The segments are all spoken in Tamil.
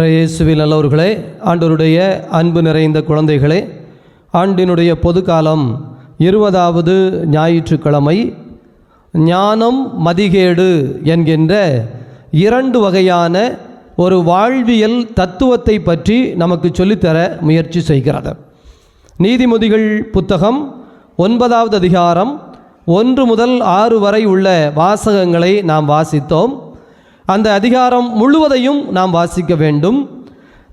இயேசுவில் நல்லவர்களே ஆண்டவருடைய அன்பு நிறைந்த குழந்தைகளே ஆண்டினுடைய பொதுக்காலம் இருபதாவது ஞாயிற்றுக்கிழமை ஞானம் மதிகேடு என்கின்ற இரண்டு வகையான ஒரு வாழ்வியல் தத்துவத்தை பற்றி நமக்கு சொல்லித்தர முயற்சி செய்கிறது. நீதிமதிகள் புத்தகம் ஒன்பதாவது அதிகாரம் ஒன்று முதல் ஆறு வரை உள்ள வாசகங்களை நாம் வாசித்தோம். அந்த அதிகாரம் முழுவதையும் நாம் வாசிக்க வேண்டும்.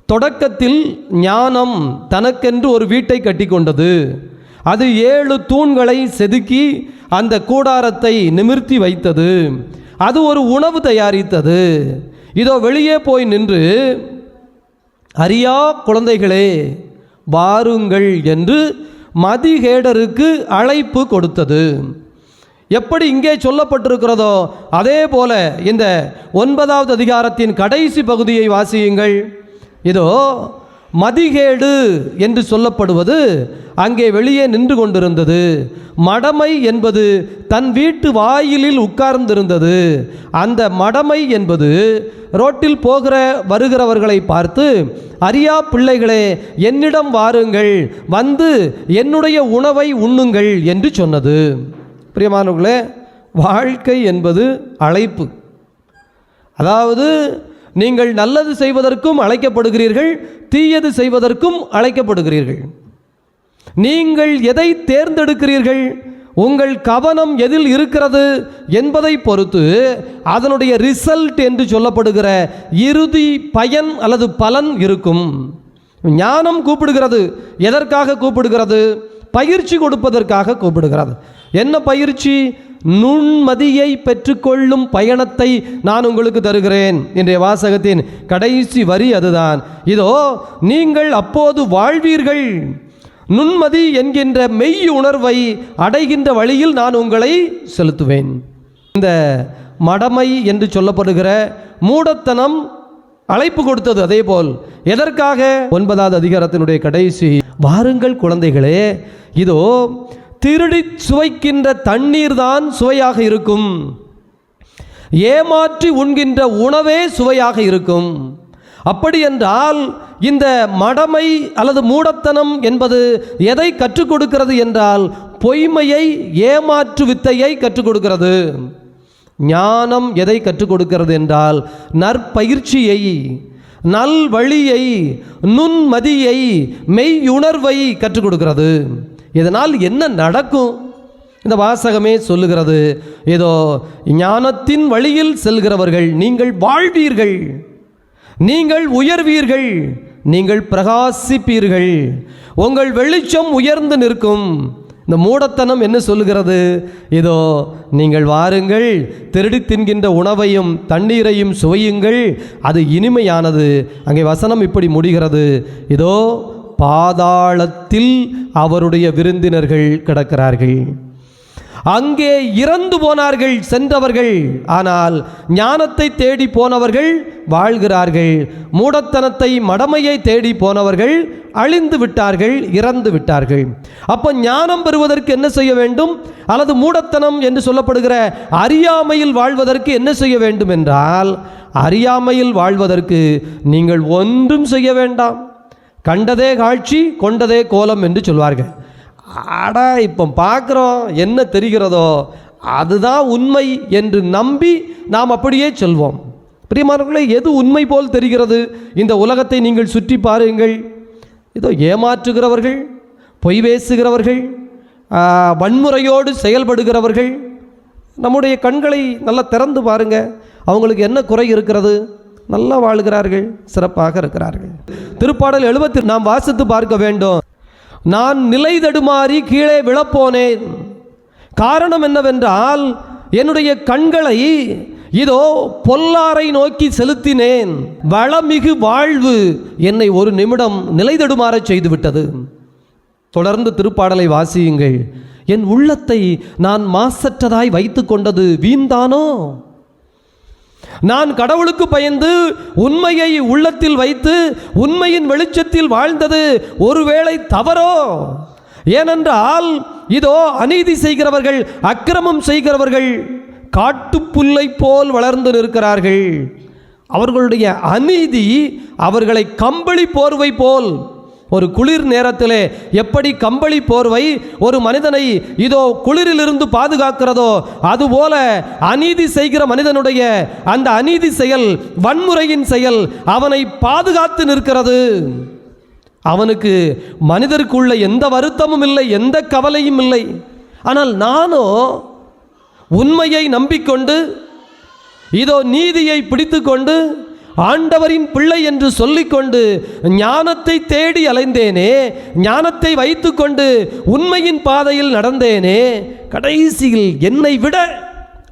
தொடக்கத்தில் ஞானம் தனக்கென்று ஒரு வீட்டை கட்டிக்கொண்டது. அது ஏழு தூண்களை செதுக்கி அந்த கூடாரத்தை நிமிர்த்தி வைத்தது. அது ஒரு உணவு தயாரித்தது. இதோ வெளியே போய் நின்று அறியா குழந்தைகளே வாருங்கள் என்று மதிகேடருக்கு அழைப்பு கொடுத்தது. எப்படி இங்கே சொல்லப்பட்டிருக்கிறதோ அதே போல இந்த ஒன்பதாவது அதிகாரத்தின் கடைசி பகுதியை வாசியுங்கள். இதோ மதிகேடு என்று சொல்லப்படுவது அங்கே வெளியே நின்று கொண்டிருந்தது. மடமை என்பது தன் வீட்டு வாயிலில் உட்கார்ந்திருந்தது. அந்த மடமை என்பது ரோட்டில் போகிற வருகிறவர்களை பார்த்து அரியா பிள்ளைகளே என்னிடம் வாருங்கள் வந்து என்னுடைய உணவை உண்ணுங்கள் என்று சொன்னது. பிரியமானவர்களே வாழ்க்கை என்பது அழைப்பு. அதாவது நீங்கள் நல்லது செய்வதற்கும் அழைக்கப்படுகிறீர்கள் தீயது செய்வதற்கும் அழைக்கப்படுகிறீர்கள். நீங்கள் எதை தேர்ந்தெடுக்கிறீர்கள்? உங்கள் கவனம் எதில் இருக்கிறது என்பதை பொறுத்து அதனுடைய ரிசல்ட் என்று சொல்லப்படுகிற இறுதி பயன் அல்லது பலன் இருக்கும். ஞானம் கூப்பிடுகிறது. எதற்காக கூப்பிடுகிறது? பயிற்சி கொடுப்பதற்காக கூப்பிடுகிறது. என்ன பயிற்சி? நுண்மதியை பெற்றுக்கொள்ளும் பயணத்தை நான் உங்களுக்கு தருகிறேன். இன்றைய வாசகத்தின் கடைசி வரி அதுதான். இதோ நீங்கள் அப்போது வாழ்வீர்கள். நுண்மதி என்கின்ற மெய் உணர்வை அடைகின்ற வழியில் நான் உங்களை செலுத்துவேன். இந்த மடமை என்று சொல்லப்படுகிற மூடத்தனம் அழைப்பு கொடுத்தது அதேபோல் எதற்காக? ஒன்பதாவது அதிகாரத்தினுடைய கடைசி. வாருங்கள் குழந்தைகளே. இதோ திருடி சுவைக்கின்ற தண்ணீர் தான் சுவையாக இருக்கும். ஏமாற்றி உண்கின்ற உணவே சுவையாக இருக்கும். அப்படி என்றால் இந்த மடமை அல்லது மூடத்தனம் என்பது எதை கற்றுக் கொடுக்கிறது என்றால் பொய்மையை ஏமாற்று வித்தையை கற்றுக் கொடுக்கிறது. ஞானம் எதை கற்றுக் கொடுக்கிறது என்றால் நற்பயிற்சியை நல் வழியை நுண்மதியை மெய்யுணர்வை கற்றுக் கொடுக்கிறது. இதனால் என்ன நடக்கும்? இந்த வாசகமே சொல்லுகிறது ஏதோ ஞானத்தின் வழியில் செல்கிறவர்கள் நீங்கள் வாழ்வீர்கள். நீங்கள் உயர்வீர்கள். நீங்கள் பிரகாசிப்பீர்கள். உங்கள் வெளிச்சம் உயர்ந்து நிற்கும். இந்த மூடத்தனம் என்ன சொல்லுகிறது? இதோ நீங்கள் வாருங்கள் திருடி தின்கின்ற உணவையும் தண்ணீரையும் சுவையுங்கள் அது இனிமையானது. அங்கே வசனம் இப்படி முடிகிறது. இதோ பாதாளத்தில் அவருடைய விருந்தினர்கள் கிடக்கிறார்கள். அங்கே இறந்து போனார்கள் சென்றவர்கள். ஆனால் ஞானத்தை தேடி போனவர்கள் வாழ்கிறார்கள். மூடத்தனத்தை மடமையை தேடி போனவர்கள் அழிந்து விட்டார்கள் இறந்து விட்டார்கள். அப்போ ஞானம் பெறுவதற்கு என்ன செய்ய வேண்டும்? அல்லது மூடத்தனம் என்று சொல்லப்படுகிற அறியாமையில் வாழ்வதற்கு என்ன செய்ய வேண்டும் என்றால் அறியாமையில் வாழ்வதற்கு நீங்கள் ஒன்றும் செய்ய வேண்டாம். கண்டதே காட்சி கொண்டதே கோலம் என்று சொல்வார்கள். அடா இப்போ பார்க்குறோம் என்ன தெரிகிறதோ அதுதான் உண்மை என்று நம்பி நாம் அப்படியே சொல்வோம். பிரியமானவர்களே எது உண்மை போல் தெரிகிறது? இந்த உலகத்தை நீங்கள் சுற்றி பாருங்கள். இதோ ஏமாற்றுகிறவர்கள் பொய் பேசுகிறவர்கள் வன்முறையோடு செயல்படுகிறவர்கள் நம்முடைய கண்களை நல்லா திறந்து பாருங்க. அவங்களுக்கு என்ன குறை இருக்கிறது? நல்லா வாழ்கிறார்கள் சிறப்பாக இருக்கிறார்கள். திருப்பாடல் எழுபத்தி நாம் வாசித்து பார்க்க வேண்டும். நான் நிலை தடுமாறி கீழே விழப்போனேன். காரணம் என்னவென்றால் என்னுடைய கண்களை இதோ பொல்லாரை நோக்கி செலுத்தினேன். வளமிகு வாழ்வு என்னை ஒரு நிமிடம் நிலை தடுமாறச் செய்துவிட்டது. தொடர்ந்து திருப்பாடலை வாசியுங்கள். என் உள்ளத்தை நான் மாசற்றதாய் வைத்து கொண்டது வீண்தானோ நான் கடவுளுக்கு பயந்து உண்மையை உள்ளத்தில் வைத்து உண்மையின் வெளிச்சத்தில் வாழ்ந்தது ஒருவேளை தவறோ? ஏனென்றால் இதோ அநீதி செய்கிறவர்கள் அக்கிரமம் செய்கிறவர்கள் காட்டுப்புல்லை போல் வளர்ந்து நிற்கிறார்கள். அவர்களுடைய அநீதி அவர்களை கம்பளி போர்வை போல் ஒரு குளிர் நேரத்திலே எப்படி கம்பளி போர்வை ஒரு மனிதனை இதோ குளிரிலிருந்து பாதுகாக்கிறதோ அதுபோல அநீதி செய்கிற மனிதனுடைய அந்த அநீதி செயல் வன்முறையின் செயல் அவனை பாதுகாத்து நிற்கிறது. அவனுக்கு மனிதருக்குள்ள எந்த வருத்தமும் இல்லை எந்த கவலையும் இல்லை. ஆனால் நானோ உண்மையை நம்பிக்கொண்டு இதோ நீதியை பிடித்துக்கொண்டு ஆண்டவரின் பிள்ளை என்று சொல்லிக்கொண்டு ஞானத்தை தேடி அலைந்தேனே ஞானத்தை வைத்துக்கொண்டு உண்மையின் பாதையில் நடந்தேனே கடைசியில் என்னை விட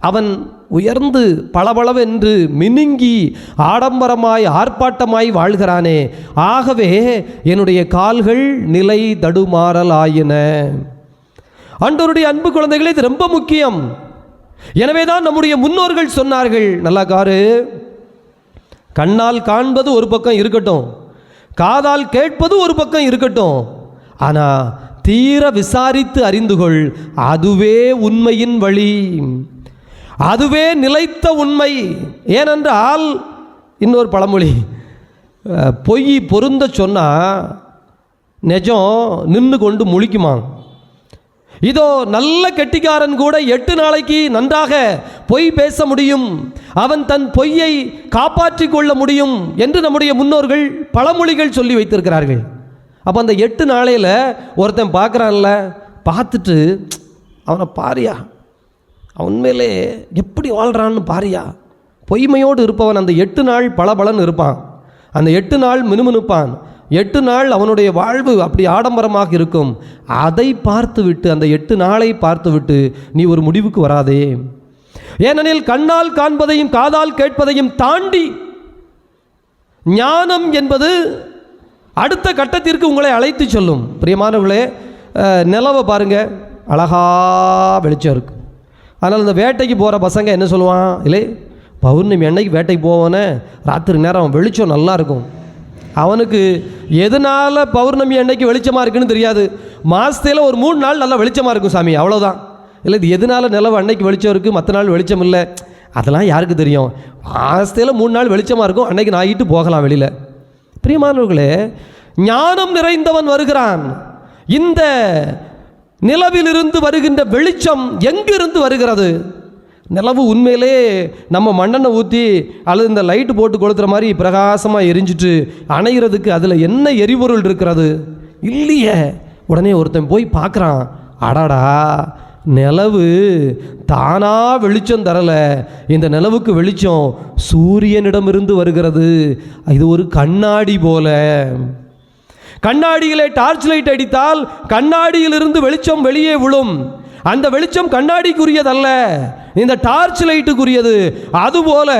அவன் உயர்ந்து பளபளவென்று மினுங்கி ஆடம்பரமாய் ஆர்ப்பாட்டமாய் வாழ்கிறானே ஆகவே என்னுடைய கால்கள் நிலை தடுமாறலாயின. ஆண்டவருடைய அன்பு குழந்தைகளே இது ரொம்ப முக்கியம். எனவே தான் நம்முடைய முன்னோர்கள் சொன்னார்கள் நல்லா காரு. கண்ணால் காண்பது ஒரு பக்கம் இருக்கட்டும் காதால் கேட்பது ஒரு பக்கம் இருக்கட்டும். ஆனால் தீர விசாரித்து அறிந்து கொள் அதுவே உண்மையின் வழி. அதுவே நிலைத்த உண்மை. ஏனென்றால் இன்னொரு பழமொழி பொய் பொருந்த சொன்னால் நெஜம் நின்று கொண்டு முழிக்குமா இதோ நல்ல கெட்டிக்காரன் கூட எட்டு நாளைக்கு நன்றாக பொய் பேச முடியும். அவன் தன் பொய்யை காப்பாற்றிக் கொள்ள முடியும் என்று நம்முடைய முன்னோர்கள் பழமொழிகள் சொல்லி வைத்திருக்கிறார்கள். அப்போ அந்த எட்டு நாளையில் ஒருத்தன் பார்க்குறான்ல பார்த்துட்டு அவனை பாரியா? அவன் உண்மையிலே எப்படி வாழ்கிறான்னு பாரியா? பொய்மையோடு இருப்பவன் அந்த எட்டு நாள் பளபளன்னு இருப்பான். அந்த எட்டு நாள் மினுமினுப்பான். எட்டு நாள் அவனுடைய வாழ்வு அப்படி ஆடம்பரமாக இருக்கும். அதை பார்த்துவிட்டு அந்த எட்டு நாளை பார்த்துவிட்டு நீ ஒரு முடிவுக்கு வராதே. ஏனெனில் கண்ணால் காண்பதையும் காதால் கேட்பதையும் தாண்டி ஞானம் என்பது அடுத்த கட்டத்திற்கு உங்களை அழைத்து சொல்லும். பிரியமானவர்களே நிலவை பாருங்கள் அழகா வெளிச்சம் இருக்குது அதனால் இந்த வேட்டைக்கு போகிற பசங்க என்ன சொல்லுவான்? இல்லை பௌர்ணமி அன்னைக்கு வேட்டைக்கு போவானே. ராத்திரி நேரம் வெளிச்சம் நல்லா இருக்கும். அவனுக்கு எதனால் பௌர்ணமி அன்னைக்கு வெளிச்சமாக இருக்குன்னு தெரியாது. மாதத்தில் ஒரு மூணு நாள் நல்லா வெளிச்சமாக இருக்கும் சாமி அவ்வளோதான் இல்லை இது எதனால் நிலவு அன்னைக்கு வெளிச்சம் இருக்குது மற்ற நாள் வெளிச்சம் இல்லை? அதெல்லாம் யாருக்கு தெரியும்? மாதத்தில் மூணு நாள் வெளிச்சமாக இருக்கும் அன்னைக்கு ஆகிட்டு போகலாம் வெளியில். பிரியமானவர்களே ஞானம் நிறைந்தவன் வருகிறான். இந்த நிலவிலிருந்து வருகின்ற வெளிச்சம் எங்கிருந்து வருகிறது? நிலவு உண்மையிலே நம்ம மண்ணெண்ணை ஊற்றி அல்லது இந்த லைட்டு போட்டு கொளுத்துற மாதிரி பிரகாசமாக எரிஞ்சிட்டு அணைகிறதுக்கு அதில் என்ன எரிபொருள் இருக்கிறது? இல்லையே. உடனே ஒருத்தன் போய் பார்க்குறான். அடாடா நிலவு தானா வெளிச்சம் தரலை. இந்த நிலவுக்கு வெளிச்சம் சூரியனிடமிருந்து வருகிறது. இது ஒரு கண்ணாடி போல. கண்ணாடியிலே டார்ச் லைட் அடித்தால் கண்ணாடியிலிருந்து வெளிச்சம் வெளியே விழும். அந்த வெளிச்சம் கண்ணாடிக்குரியதல்ல. இந்த டார்ச் லைட்டுக்குரியது அதுபோல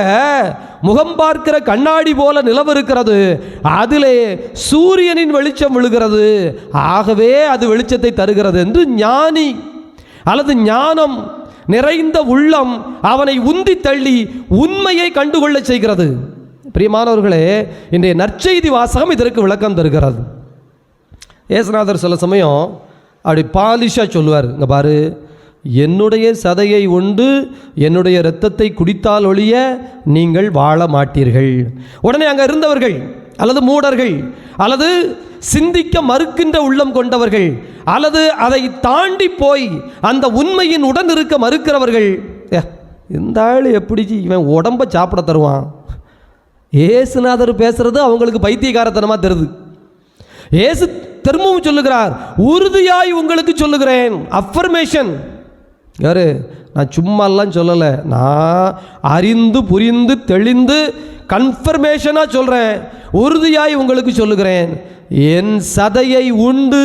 முகம் பார்க்கிற கண்ணாடி போல நிலவு இருக்கிறது. அதிலே சூரியனின் வெளிச்சம் விழுகிறது. ஆகவே அது வெளிச்சத்தை தருகிறது என்று ஞானி அல்லது ஞானம் நிறைந்த உள்ளம் அவனை உந்தி தள்ளி உண்மையை கண்டுகொள்ளச் செய்கிறது. பிரியமானவர்களே இன்றைய நற்செய்தி வாசகம் இதற்கு விளக்கம் தருகிறது. ஏசுநாதர் சில சமயம் அப்படி பாலிஷாக சொல்லுவார். இங்கே பாரு என்னுடைய சதையை உண்டு என்னுடைய இரத்தத்தை குடித்தால் ஒழிய நீங்கள் வாழ மாட்டீர்கள். உடனே அங்கே இருந்தவர்கள் அல்லது மூடர்கள் அல்லது சிந்திக்க மறுக்கின்ற உள்ளம் கொண்டவர்கள் அல்லது அதை தாண்டி போய் அந்த உண்மையின் உடன் இருக்க மறுக்கிறவர்கள் இந்த ஆள் எப்படி இவன் உடம்ப சாப்பிட தருவான்? ஏசுநாதர் பேசுறது அவங்களுக்கு பைத்தியக்காரத்தனமாக தருது. ஏசு திரும்பவும் சொல்லுகிறார் உறுதியாய் உங்களுக்கு சொல்லுகிறேன். அஃபர்மேஷன் யாரு? நான் சும்மாலாம் சொல்லலை. நான் அறிந்து புரிந்து தெளிந்து கன்ஃபர்மேஷனாக சொல்கிறேன் உறுதியாய் உங்களுக்கு சொல்லுகிறேன். என் சதையை உண்டு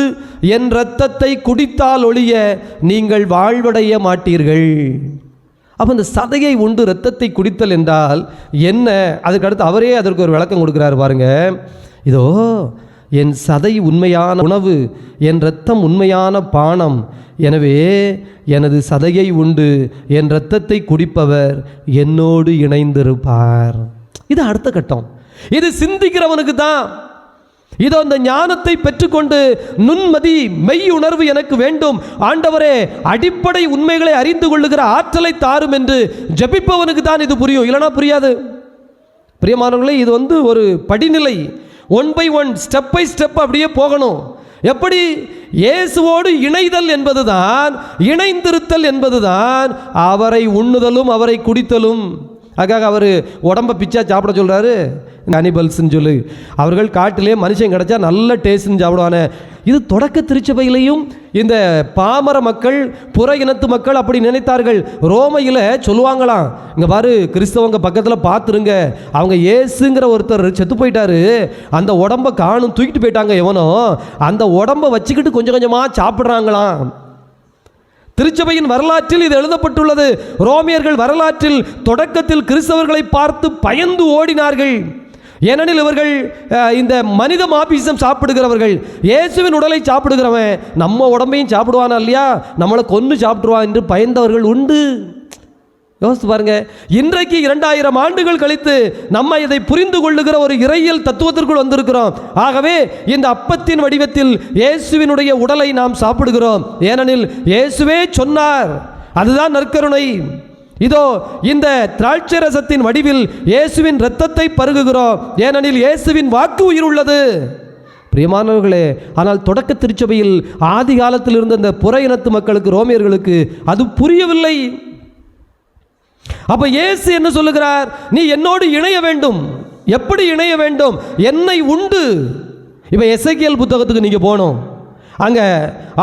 என் இரத்தத்தை குடித்தால் ஒழிய நீங்கள் வாழ்வடைய மாட்டீர்கள். அப்போ இந்த சதையை உண்டு இரத்தத்தை குடித்தல் என்றால் என்ன? அதுக்கடுத்து அவரே அதற்கு ஒரு விளக்கம் கொடுக்குறாரு பாருங்க. இதோ என் சதை உண்மையான உணவு என் இரத்தம் உண்மையான பானம். எனவே எனது சதையை உண்டு என் இரத்தத்தை குடிப்பவர் என்னோடு இணைந்திருப்பார். இது அடுத்த கட்டம். இது சிந்திக்கிறவனுக்கு தான். இதோ அந்த ஞானத்தை பெற்றுக்கொண்டு நுண்மதி மெய் உணர்வு எனக்கு வேண்டும். ஆண்டவரே அடிப்படை உண்மைகளை அறிந்து கொள்ளுகிற ஆற்றலை தாரும் என்று ஜெபிப்பவனுக்கு தான் இது புரியும். இல்லைனா புரியாது. பிரியமானவர்களே இது வந்து ஒரு படிநிலை. One by one step by step அப்படியே போகணும். எப்படி? இயேசுவோடு இணைதல் என்பதுதான் இணைந்திருத்தல் என்பதுதான் அவரை உண்ணுதலும் அவரை குடித்தலும். அதுக்காக அவர் உடம்ப பிச்சா சாப்பிட சொல்கிறாரு அனிபல்ஸ்ன்னு சொல்லி. அவர்கள் காட்டிலே மனுஷன் கிடைச்சா நல்ல டேஸ்ட்னு சாப்பிடுவானே. இது தொடக்க திருச்சபையிலையும் இந்த பாமர மக்கள் புற இனத்து மக்கள் அப்படி நினைத்தார்கள். ரோமையில் சொல்லுவாங்களாம் இங்கே பாரு கிறிஸ்தவங்க பக்கத்தில் பார்த்துருங்க அவங்க ஏசுங்கிற ஒருத்தர் செத்து போயிட்டாரு. அந்த உடம்ப காணும் தூக்கிட்டு போயிட்டாங்க எவனோ. அந்த உடம்ப வச்சுக்கிட்டு கொஞ்சம் கொஞ்சமாக சாப்பிட்றாங்களாம். திருச்சபையின் வரலாற்றில் இது எழுதப்பட்டுள்ளது. ரோமியர்கள் வரலாற்றில் தொடக்கத்தில் கிறிஸ்தவர்களை பார்த்து பயந்து ஓடினார்கள். ஏனெனில் இவர்கள் இந்த மனித மாபீசம் சாப்பிடுகிறவர்கள் இயேசுவின் உடலை சாப்பிடுகிறவன் நம்ம உடம்பையும் சாப்பிடுவானா இல்லையா? நம்மளை கொன்று சாப்பிடுவான் என்று பயந்தவர்கள் உண்டு. யோசித்து பாருங்க இன்றைக்கு இரண்டாயிரம் ஆண்டுகள் கழித்து நம்ம இதை புரிந்து கொள்ளுகிற ஒரு இறையியல் தத்துவத்திற்குள் வந்திருக்கிறோம். ஆகவே இந்த அப்பத்தின் வடிவத்தில் இயேசுவினுடைய உடலை நாம் சாப்பிடுகிறோம். ஏனெனில் இயேசுவே சொன்னார் அதுதான் நற்கருணை. இதோ இந்த திராட்சை ரசத்தின் வடிவில் இயேசுவின் இரத்தத்தை பருகுகிறோம். ஏனெனில் இயேசுவின் வாக்கு உயிர் உள்ளது. பிரியமானவர்களே ஆனால் தொடக்க திருச்சபையில் ஆதி காலத்தில் இருந்த இந்த புற இனத்து மக்களுக்கு ரோமியர்களுக்கு அது புரியவில்லை. அப்ப இயேசு என்ன சொல்லுகிறார்? நீ என்னோடு இணைய வேண்டும். எப்படி இணைய வேண்டும்? என்னை உண்டு. இப்ப எசைக்கியல் புத்தகத்துக்கு நீங்க போகணும். அங்க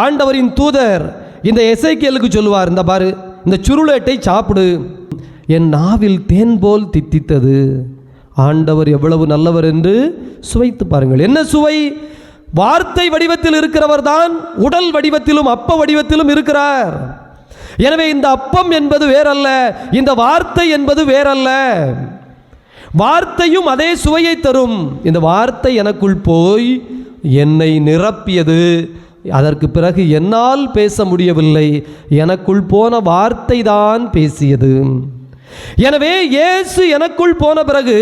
ஆண்டவரின் தூதர் இந்த எசைக்கியலுக்கு சொல்லுவார். இந்த பாரு இந்த சுருளேட்டை சாப்பிடு. என் நாவில் தேன் போல் தித்தித்தது. ஆண்டவர் எவ்வளவு நல்லவர் என்று சுவைத்து பாருங்கள். என்ன சுவை? வார்த்தை வடிவத்தில் இருக்கிறவர் தான் உடல் வடிவத்திலும் அப்ப வடிவத்திலும் இருக்கிறார். எனவே இந்த அப்பம் என்பது வேறல்ல இந்த வார்த்தை என்பது வேறல்ல. வார்த்தையும் அதே சுவையை தரும். இந்த வார்த்தை எனக்குள் போய் என்னை நிரப்பியது. அதற்கு பிறகு என்னால் பேச முடியவில்லை. எனக்குள் போன வார்த்தை தான் பேசியது. எனவே இயேசு எனக்குள் போன பிறகு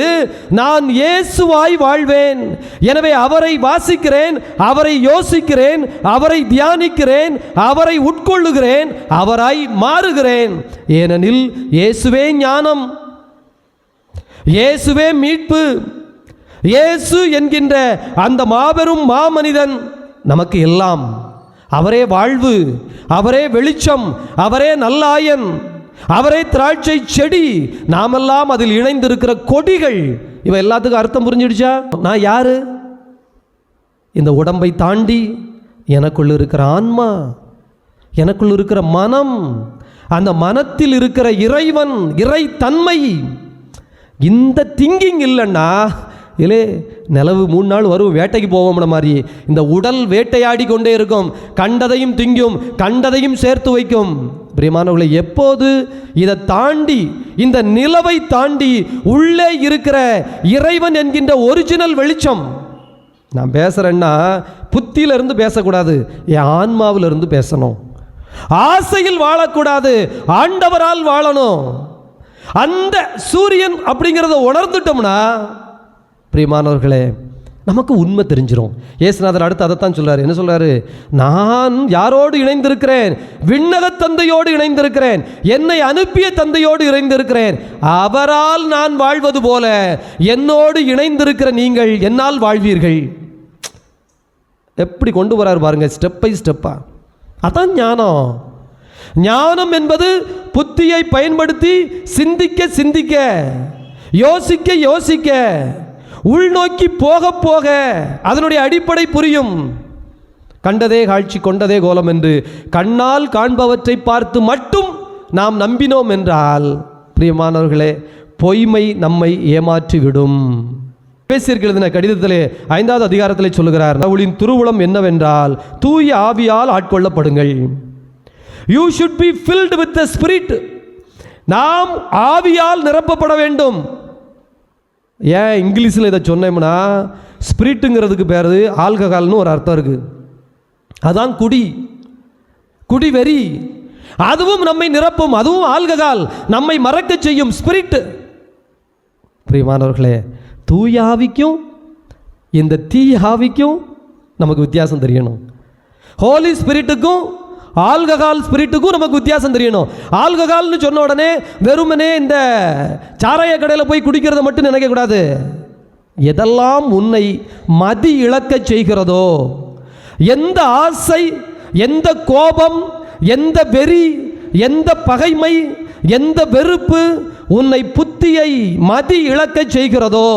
நான் இயேசுவாய் வாழ்வேன். எனவே அவரை வாசிக்கிறேன் அவரை யோசிக்கிறேன் அவரை தியானிக்கிறேன் அவரை உட்கொள்ளுகிறேன் அவராய் மாறுகிறேன். ஏனெனில் இயேசுவே ஞானம். இயேசுவே மீட்பு. இயேசு என்கின்ற அந்த மாபெரும் மாமனிதன். நமக்கு எல்லாம். அவரே வாழ்வு அவரே வெளிச்சம் அவரே நல்லாயன் அவரே திராட்சை செடி நாமெல்லாம் அதில் இணைந்திருக்கிற கொடிகள். இவ எல்லாத்துக்கும் அர்த்தம் புரிஞ்சிடுச்சா? நான் யாரு? இந்த உடம்பை தாண்டி எனக்குள் இருக்கிற ஆன்மா எனக்குள் இருக்கிற மனம் அந்த மனத்தில் இருக்கிற இறைவன் இறை தன்மை இந்த திங்கிங் இல்லைன்னா இல்லே நிலவு மூணு நாள் வரும் வேட்டைக்கு போவோம்ன மாதிரி இந்த உடல் வேட்டையாடி கொண்டே இருக்கும். கண்டதையும் திங்கும் கண்டதையும் சேர்த்து வைக்கும். பிரியமானவர்களை எப்போது இதை தாண்டி இந்த நிலவை தாண்டி உள்ளே இருக்கிற இறைவன் என்கின்ற ஒரிஜினல் வெளிச்சம் நான் பேசுகிறேன்னா புத்தியிலிருந்து பேசக்கூடாது என் ஆன்மாவிலிருந்து பேசணும். ஆசையில் வாழக்கூடாது ஆண்டவரால் வாழணும். அந்த சூரியன் அப்படிங்கிறத உணர்ந்துட்டோம்னா பிரியமானவர்களே நமக்கு உண்மை தெரிஞ்சிரும். ஏசுநாதர் அடுத்து அதைத்தான் சொல்கிறார் என்ன சொல்கிறாரு நான் யாரோடு இணைந்திருக்கிறேன்? விண்ணக தந்தையோடு இணைந்திருக்கிறேன். என்னை அனுப்பிய தந்தையோடு இணைந்திருக்கிறேன். அவரால் நான் வாழ்வது போல என்னோடு இணைந்திருக்கிற நீங்கள் என்னால் வாழ்வீர்கள். எப்படி கொண்டு வராரு பாருங்க ஸ்டெப் பை ஸ்டெப்பா அதான் ஞானம். ஞானம் என்பது புத்தியை பயன்படுத்தி சிந்திக்க சிந்திக்க யோசிக்க யோசிக்க. உள்நோக்கி போக போக அதனுடைய அடிப்படை புரியும். கண்டதே காட்சி கொண்டதே கோலம் என்று கண்ணால் காண்பவற்றை பார்த்து மட்டும் நாம் நம்பினோம் என்றால் பிரியமானவர்களே பொய்மை நம்மை ஏமாற்றிவிடும். பேசியிருக்கிறது எழுதின கடிதத்திலே ஐந்தாவது அதிகாரத்திலே சொல்லுகிறார் அவளின் திருவுளம் என்னவென்றால் தூய ஆவியால் ஆட்கொள்ளப்படுங்கள். You should be filled with the spirit நாம் ஆவியால் நிரப்பப்பட வேண்டும். ஏன் இங்கிலீஷில் இதை சொன்னோம்னா ஸ்பிரிட்டுங்கிறதுக்கு பேர் ஆல்கஹால்னு ஒரு அர்த்தம் இருக்குது அதான் குடி. குடி வெறி. அதுவும் நம்மை நிரப்பும் அதுவும் ஆல்கஹால். நம்மை மறக்க செய்யும் ஸ்பிரிட் பிரியமானவர்களே தூய ஆவிக்கும் இந்த தீ ஆவிக்கும் நமக்கு வித்தியாசம் தெரியணும். ஹோலி ஸ்பிரிட்டுக்கும் ஆல்கஹால் ஸ்பிரிட்டுக்கும் நமக்கு வித்தியாசம் தெரியணும். ஆல்கஹால்னு சொன்ன உடனே வெறுமனே இந்த சாராய கடையில் போய் குடிக்கிறத மட்டும் நினைக்கக்கூடாது எதெல்லாம் உன்னை மதி இழக்கச் செய்கிறதோ எந்த ஆசை எந்த கோபம் எந்த வெறி எந்த பகைமை எந்த வெறுப்பு உன்னை புத்தியை மதி இழக்க செய்கிறதோ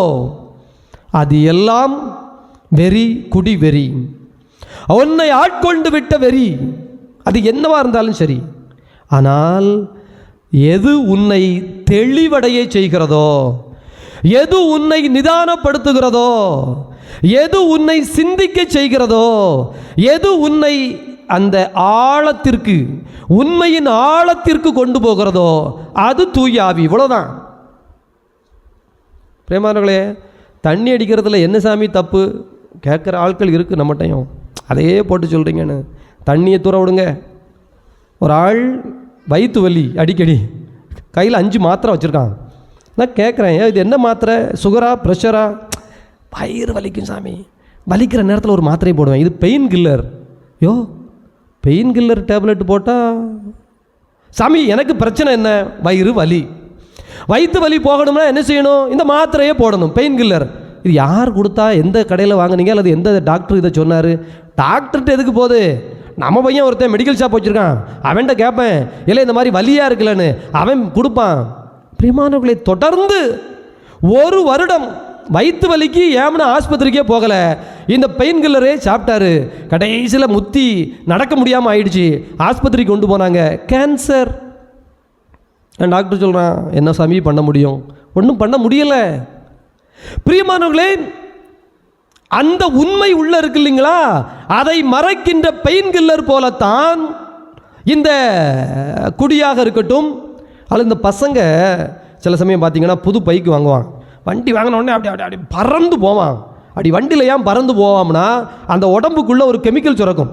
அது எல்லாம் வெறி குடி வெறி. உன்னை ஆட்கொண்டு விட்ட வெறி அது என்னவாக இருந்தாலும் சரி. ஆனால் எது உன்னை தெளிவடைய செய்கிறதோ எது உன்னை நிதானப்படுத்துகிறதோ எது உன்னை சிந்திக்க செய்கிறதோ எது உன்னை அந்த ஆழத்திற்கு உண்மையின் ஆழத்திற்கு கொண்டு போகிறதோ அது தூயாவி இவ்வளோதான் பிரேமானங்களே தண்ணி அடிக்கிறதுல என்ன சாமி தப்பு? கேட்குற ஆட்கள் இருக்குது நம்மகிட்டையும். அதையே போட்டு சொல்கிறீங்கன்னு தண்ணியை தூர விடுங்க. ஒரு ஆள் வயிற்று வலி அடிக்கடி. கையில் அஞ்சு மாத்திரை வச்சுருக்கான். நான் கேட்குறேன் ஏன் இது என்ன மாத்திரை? சுகரா ப்ரெஷரா வயிறு வலிக்கும் சாமி. வலிக்கிற நேரத்தில் ஒரு மாத்திரை போடுவேன். இது பெயின் கில்லர் யோ பெயின் கில்லர் டேப்லெட் போட்டால் சாமி எனக்கு பிரச்சனை என்ன? வயிறு வலி. வயிற்று வலி போகணும்னா என்ன செய்யணும்? இந்த மாத்திரையே போடணும் பெயின் கில்லர் இது யார் கொடுத்தா எந்த கடையில் வாங்கினீங்க? அல்லது எந்த டாக்டர் இதை சொன்னார்? டாக்டர்கிட்ட எதுக்கு போகுது? நம்ம பையன் ஒருத்தன் மெடிக்கல் ஷாப் வச்சுருக்கான். அவன்கிட்ட கேட்பேன் இல்லை இந்த மாதிரி வலியாக இருக்குல்லன்னு. அவன் கொடுப்பான். பிரிமானவர்களை தொடர்ந்து ஒரு வருடம் வயிற்று வலிக்கு ஏமன ஆஸ்பத்திரிக்கே போகலை. இந்த பெயின் கில்லரே சாப்பிட்டாரு. கடைசியில் முத்தி நடக்க முடியாமல் ஆயிடுச்சு. ஆஸ்பத்திரிக்கு கொண்டு போனாங்க. கேன்சர் டாக்டர் சொல்கிறான் என்ன சாமி பண்ண முடியும்? ஒன்றும் பண்ண முடியலை. பிரியமானவர்களே அந்த உண்மை உள்ள இருக்கு இல்லைங்களா? அதை மறைக்கின்ற பெயின் கில்லர் போலத்தான் இந்த குடியாக இருக்கட்டும் அல்லது இந்த பசங்க சில சமயம் பார்த்தீங்கன்னா புது பைக்கு வாங்குவான். வண்டி வாங்கின உடனே அப்படி அப்படி அப்படி பறந்து போவான். அப்படி வண்டியில் ஏன் பறந்து போவோம்னா அந்த உடம்புக்குள்ளே ஒரு கெமிக்கல் சுரக்கும்.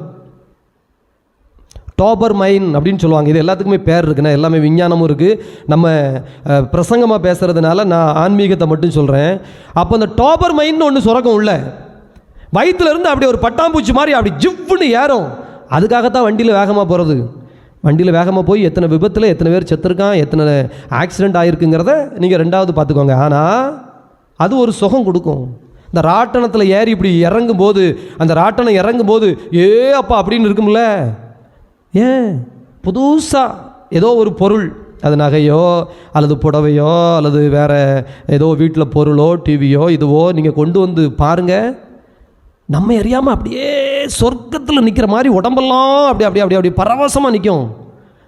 டோபர் மைன் அப்படின்னு சொல்லுவாங்க. இது எல்லாத்துக்குமே பேர் இருக்குண்ணா. எல்லாமே விஞ்ஞானமும் இருக்குது நம்ம பிரசங்கமாக பேசுகிறதுனால நான் ஆன்மீகத்தை மட்டும் சொல்கிறேன் அப்போ அந்த டோபர் மைன்னு ஒன்று சுரக்கும் உள்ள. வயிற்றுலேருந்து அப்படி ஒரு பட்டாம்பூச்சி மாதிரி அப்படி ஜிவ்வுன்னு ஏறும். அதுக்காகத்தான் வண்டியில் வேகமாக போகிறது வண்டியில் வேகமாக போய் எத்தனை விபத்தில் எத்தனை பேர் செத்துருக்கான் எத்தனை ஆக்சிடெண்ட் ஆகிருக்குங்கிறத நீங்கள் ரெண்டாவது பார்த்துக்கோங்க. ஆனால் அது ஒரு சுகம் கொடுக்கும். இந்த ராட்டணத்தில் ஏறி இப்படி இறங்கும் போது அந்த ராட்டணம் இறங்கும் போது ஏ அப்பா! அப்படின்னு இருக்கும்ல. ஏன்? புதுசாக ஏதோ ஒரு பொருள் அது நகையோ அல்லது புடவையோ அல்லது வேற ஏதோ வீட்டில் பொருளோ டிவியோ இதுவோ நீங்கள் கொண்டு வந்து பாருங்கள் நம்ம அறியாமல் அப்படியே சொர்க்கத்தில் நிற்கிற மாதிரி உடம்பெல்லாம் அப்படி அப்படி அப்படி அப்படி பரவசமாக நிற்கும்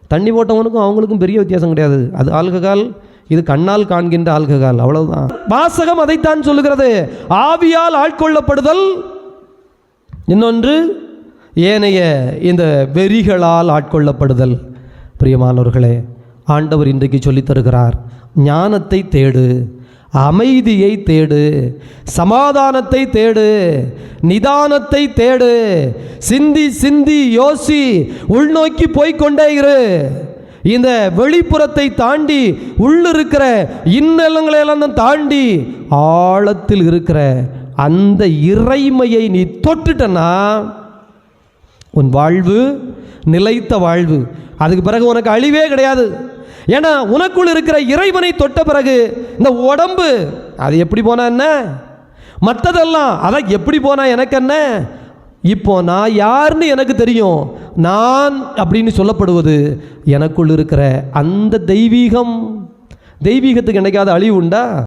தண்ணி போட்டவனுக்கும் அவங்களுக்கும் பெரிய வித்தியாசம் கிடையாது. அது ஆல்கஹால் இது கண்ணால் காண்கின்ற ஆல்கஹால் அவ்வளவுதான். வாசகம் அதைத்தான் சொல்லுகிறது. ஆவியால் ஆட்கொள்ளப்படுதல். இன்னொன்று ஏனைய இந்த வெறிகளால் ஆட்கொள்ளப்படுதல். பிரியமானவர்களே ஆண்டவர் இன்றைக்கு சொல்லித் தருகிறார் ஞானத்தை தேடு. அமைதியை தேடு சமாதானத்தை தேடு நிதானத்தை தேடு சிந்தி சிந்தி யோசி உள்நோக்கி போய்கொண்டே இரு. இந்த வெளிப்புறத்தை தாண்டி உள்ளிருக்கிற இன்னலங்களையெல்லாம் தாண்டி ஆழத்தில் இருக்கிற அந்த இறைமையை நீ தொட்டுட்டனா உன் வாழ்வு நிலைத்த வாழ்வு. அதுக்கு பிறகு உனக்கு அழிவே கிடையாது. ஏன்னா உனக்குள் இருக்கிற இறைவனை தொட்ட பிறகு இந்த உடம்பு அது எப்படி போனா என்ன? மற்றதெல்லாம் அதான் எப்படி போனா எனக்கு என்ன? இப்போ நான் யாருன்னு எனக்கு தெரியும். நான் அப்படின்னு சொல்லப்படுவது எனக்குள் இருக்கிற அந்த தெய்வீகம். தெய்வீகத்துக்கு என்னைக்காவது அழிவு உண்டா?